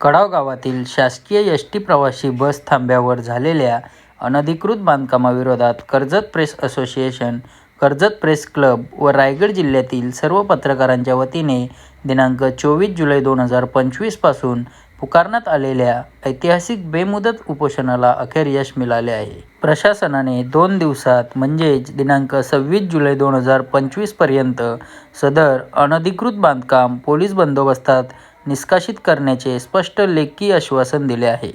कडाव गावातील शासकीय S T प्रवासी बस थांब्यावर झालेल्या अनधिकृत बांधकामाविरोधात Karjat press association, Karjat press club व रायगड जिल्ह्यातील सर्व पत्रकारांच्या वतीने दिनांक चोवीस जुलै दोन हजार पंचवीसपासून पुकारण्यात आलेल्या ऐतिहासिक बेमुदत उपोषणाला अखेर यश मिळाले आहे. प्रशासनाने दोन दिवसात म्हणजेच दिनांक सव्वीस जुलै दोन हजार पंचवीसपर्यंत सदर अनधिकृत बांधकाम पोलीस बंदोबस्तात निष्कासित करण्याचे स्पष्ट लेखी आश्वासन दिले आहे.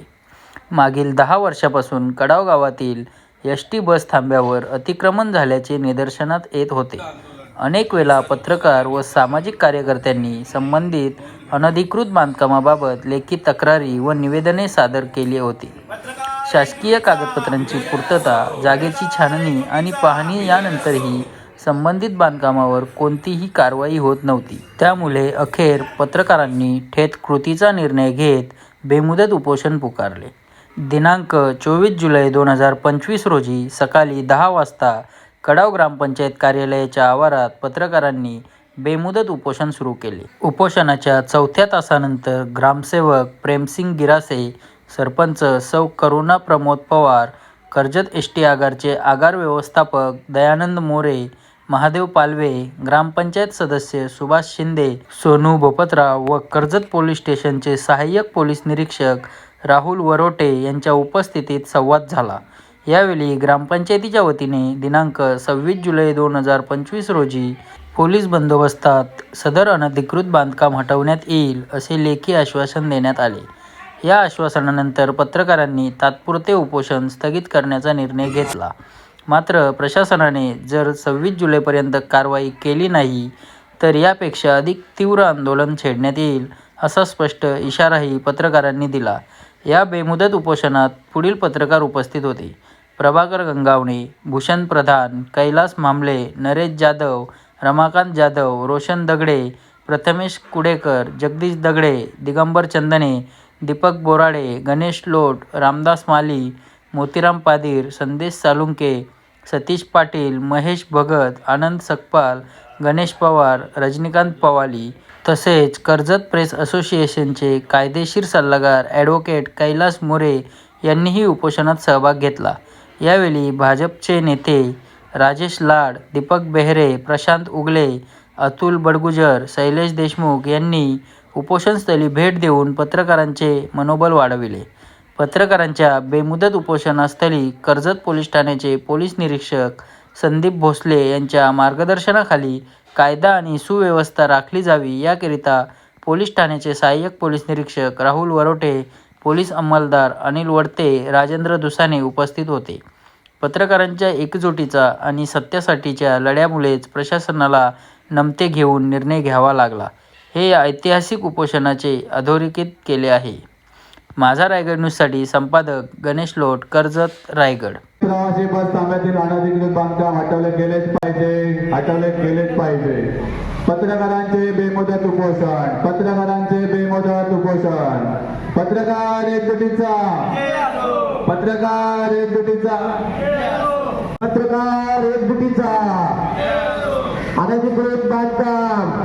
मागील दहा वर्षापासून कडाव गावातील एस टी बस थांब्यावर अतिक्रमण झाल्याचे निदर्शनात येत होते. अनेक वेळा पत्रकार व सामाजिक कार्यकर्त्यांनी संबंधित अनधिकृत बांधकामाबाबत लेखी तक्रारी व निवेदने सादर केली होती. शासकीय कागदपत्रांची पूर्तता, जागेची छाननी आणि पाहणी यानंतरही संबंधित बांधकामावर कोणतीही कारवाई होत नव्हती. त्यामुळे अखेर पत्रकारांनी थेट कृतीचा निर्णय घेत बेमुदत उपोषण पुकारले. दिनांक चोवीस जुलै दोन हजार पंचवीस रोजी सकाळी दहा वाजता कडाव ग्रामपंचायत कार्यालयाच्या आवारात पत्रकारांनी बेमुदत उपोषण सुरू केले. उपोषणाच्या चौथ्या तासानंतर ग्रामसेवक प्रेमसिंग गिरासे, सरपंच सौ. करुणा प्रमोद पवार, कर्जत एस टी आगारचे आगार व्यवस्थापक दयानंद मोरे, महादेव पालवे, ग्रामपंचायत सदस्य सुभाष शिंदे, सोनू बोपतराव व कर्जत पोलीस स्टेशनचे सहाय्यक पोलीस निरीक्षक राहुल वरोटे यांच्या उपस्थितीत संवाद झाला. यावेळी ग्रामपंचायतीच्या वतीने दिनांक सव्वीस जुलै दोन हजार पंचवीस रोजी पोलीस बंदोबस्तात सदर अनधिकृत बांधकाम हटवण्यात येईल असे लेखी आश्वासन देण्यात आले. या आश्वासनानंतर पत्रकारांनी तात्पुरते उपोषण स्थगित करण्याचा निर्णय घेतला. मात्र प्रशासनाने जर सव्वीस जुलैपर्यंत कारवाई केली नाही तर यापेक्षा अधिक तीव्र आंदोलन छेडण्यात येईल असा स्पष्ट इशाराही पत्रकारांनी दिला. या बेमुदत उपोषणात पुढील पत्रकार उपस्थित होते. प्रभाकर गंगावणे, भूषण प्रधान, कैलास मामले नरेश जाधव, रमाकांत जाधव, रोशन दगडे, प्रथमेश कुडेकर, जगदीश दगडे, दिगंबर चंदने, दीपक बोराडे, गणेश लोट, रामदास माली, मोतीराम पादीर संदेश सालुंके सतीश पाटील, महेश भगत, आनंद सकपाल, गणेश पवार, रजनीकांत पवाली तसेच कर्जत प्रेस असोसिएशनचे कायदेशीर सल्लागार ॲडव्होकेट कैलास मोरे यांनीही उपोषणात सहभाग घेतला. यावेळी भाजपचे नेते राजेश लाड, दीपक बेहरे, प्रशांत उगले, अतुल बडगुजर, शैलेश देशमुख यांनी उपोषणस्थळी भेट देऊन पत्रकारांचे मनोबल वाढविले. पत्रकारांच्या बेमुदत उपोषणस्थळी कर्जत पोलीस ठाण्याचे पोलीस निरीक्षक संदीप भोसले यांच्या मार्गदर्शनाखाली कायदा आणि सुव्यवस्था राखली जावी याकरिता पोलीस ठाण्याचे सहाय्यक पोलीस निरीक्षक राहुल वरोटे, पोलीस अंमलदार अनिल वडते, राजेंद्र दुसाने उपस्थित होते. पत्रकारांच्या एकजुटीचा आणि सत्यासाठीच्या लढ्यामुळेच प्रशासनाला नमते घेऊन निर्णय घ्यावा लागला, हे ऐतिहासिक उपोषणाचे अधोरेखित केले आहे. माझा रायगड न्यूजसाठी संपादक गणेश लोट, कर्जत, रायगड. प्रवासी बस थांब्यातील अनधिकृत बांधकाम हटवले गेलेच पाहिजे हटवले गेलेच पाहिजे. पत्रकारांचे बेमुदत उपोषण पत्रकारांचे बेमुदत उपोषण. पत्रकार एकजुटीचा पत्रकार एकजुटीचा पत्रकार एकजुटीचा. अनधिकृत बांधकाम